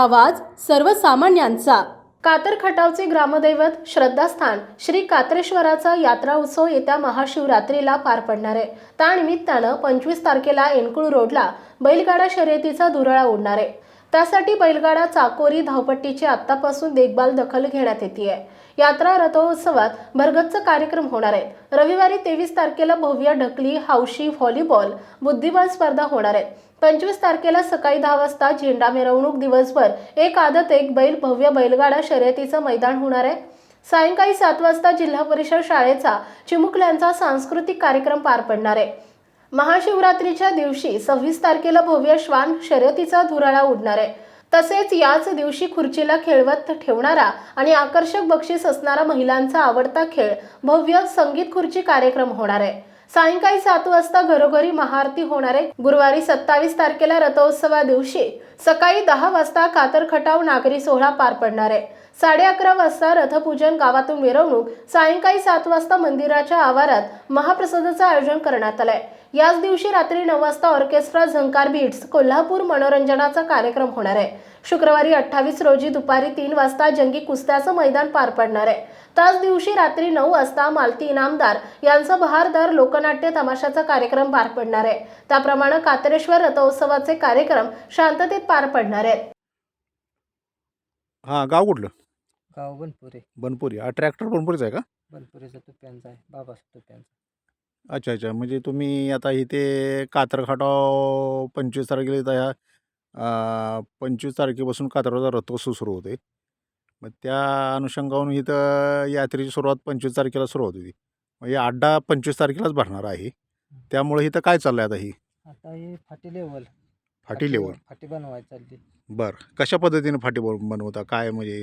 आवाज सर्वसामान्यांचा. कातर खटावचे ग्रामदैवत श्रद्धास्थान. श्री कात्रेश्वराचा यात्रा उत्सव येत्या महाशिवरात्रीला पार पडणार आहे. त्यानिमित्तानं पंचवीस तारखेला एनकुळ रोडला बैलगाडा शर्यतीचा धुरळा उडणार आहे. त्यासाठी बैलगाडा चाकोरी धावपट्टीची आत्तापासून देखभाल दखल घेण्यात येते आहे यात्रा रथोत्सवात भरगच्च कार्यक्रम होणार आहेत. रविवारी तेवीस तारखेला भव्य ढकली हौशी व्हॉलीबॉल बुद्धिबळ स्पर्धा होणार आहेत. पंचवीस तारखेला सकाळी दहा वाजता झेंडा मिरवणूक दिवसभर एक आदत एक बैल भव्य बैलगाडा शर्यतीचं मैदान होणार आहे. सायंकाळी सात वाजता जिल्हा परिषद शाळेचा चिमुकल्यांचा सांस्कृतिक कार्यक्रम पार पडणार आहे. महाशिवरात्रीच्या दिवशी सव्वीस तारखेला भव्य श्वान शर्यतीचा धुराळा उडणार आहे. तसेच याच दिवशी खुर्चीला खेळवत ठेवणारा आणि आकर्षक बक्षीस असणारा महिलांचा आवडता खेळ भव्य संगीत खुर्ची कार्यक्रम होणार आहे. सायंकाळी सात वाजता घरोघरी महाआरती होणार आहे. गुरुवारी सत्तावीस तारखेला रथोत्सवा दिवशी सकाळी दहा वाजता कातर खटाव नागरी सोहळा पार पडणार आहे. साडे अकरा वाजता रथपूजन गावातून मिरवणूक सायंकाळी सात वाजता मंदिराच्या आवारात महाप्रसादाचं आयोजन करण्यात आलंय. याच दिवशी रात्री नऊ वाजता ऑर्केस्ट्रा झंकार बीट्स कोल्हापूर मनोरंजनाचा कार्यक्रम होणार आहे. शुक्रवारी अठ्ठावीस रोजी दुपारी तीन वाजता जंगी कुस्त्याचं मैदान पार पडणार आहे. त्याच दिवशी रात्री नऊ वाजता मालती इनामदार यांचा बहारदार लोकनाट्य तमाशाचा कार्यक्रम पार पडणार आहे. त्याप्रमाणे कात्रेश्वर रथोत्सवाचे कार्यक्रम शांततेत पार पडणार आहेत. हा गाव कुठलं? गाव बनपुरे. बनपुरी. हा ट्रॅक्टर बनपुरीच आहे का? बनपुरेचा तुप्यांचा आहे. बाबा तुप्यांचा अच्छा अच्छा. म्हणजे तुम्ही आता इथे कातरखाटाव पंचवीस तारखेला इथं ह्या अं, पंचवीस तारखेपासून कातरचा रथोत्सव सुरू होते मग त्या अनुषंगावरून इथं यात्रेची सुरुवात पंचवीस तारखेला सुरू होती म्हणजे अड्डा पंचवीस तारखेलाच भरणार आहे. त्यामुळे इथं काय चाललं आहे आता ही? आता हे फाटी लेवल फाटी लेवल फाटी बनवायची चालली. बरं. कशा पद्धतीने फाटी बन बनवता? काय म्हणजे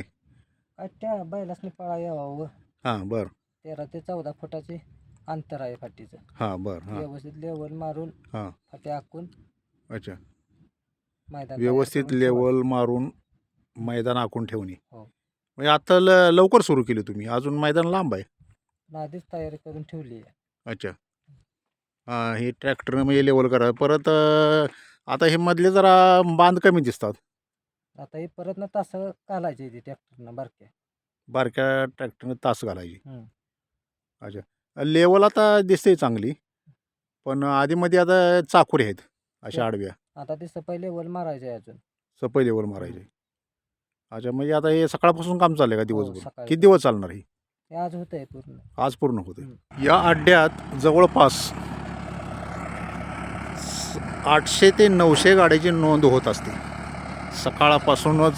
त्या बैलासनी पळा यावं हां बरं. तेरा ते चौदा फुटाचे अंतर आहे फाटीचं. हां बरं हां. व्यवस्थित लेवल मारून हां. फाटी आखून अच्छा. मैदान तयार व्यवस्थित करून. लेवल मारून मैदान आखून ठेवणे. हो. म्हणजे आता ल लवकर सुरू केली तुम्ही. अजून मैदान लांब आहे. आणि आधीच तयारी करून ठेवली आहे. अच्छा. हां हे ट्रॅक्टरनं म्हणजे लेवल करा. परत अं, आता हे मधले जरा बांध कमी दिसतात. आता हे परत ना तास घालायचे ते ट्रॅक्टरनं बारक्या. बारक्या ट्रॅक्टरनं तास घालायची. हम्म. अच्छा. लेवल आता दिसते चांगली पण आधीमध्ये आता चाकुरे आहेत अशा. आडव्या. आता ते सफाई लेवल मारायचे अजून. सपय लेवल मारायचे. अच्छा म्हणजे आता हे सकाळपासून काम चाललंय का दिवसभर? हो, सकाळी. किती दिवस चालणार हे? आज होत आहे पूर्ण. आज पूर्ण होते. या अड्ड्यात जवळपास स- आठशे ते नऊशे गाड्याची नोंद होत असते. सकाळपासूनच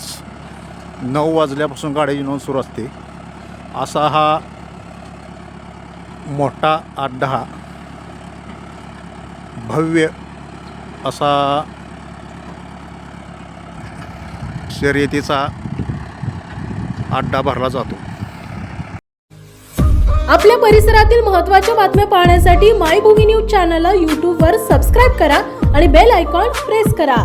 नऊ वाजल्यापासून गाड्याची नोंद सुरू असते. असा हा मोठा अड्डा हा भव्य असा शर्यतीचा अड्डा भरला जातो. आपल्या परिसरातील महत्त्वाच्या बातम्या पाहण्यासाठी मायभूमी न्यूज चॅनलला यूट्यूबवर सबस्क्राईब करा आणि बेल आयकॉन प्रेस करा.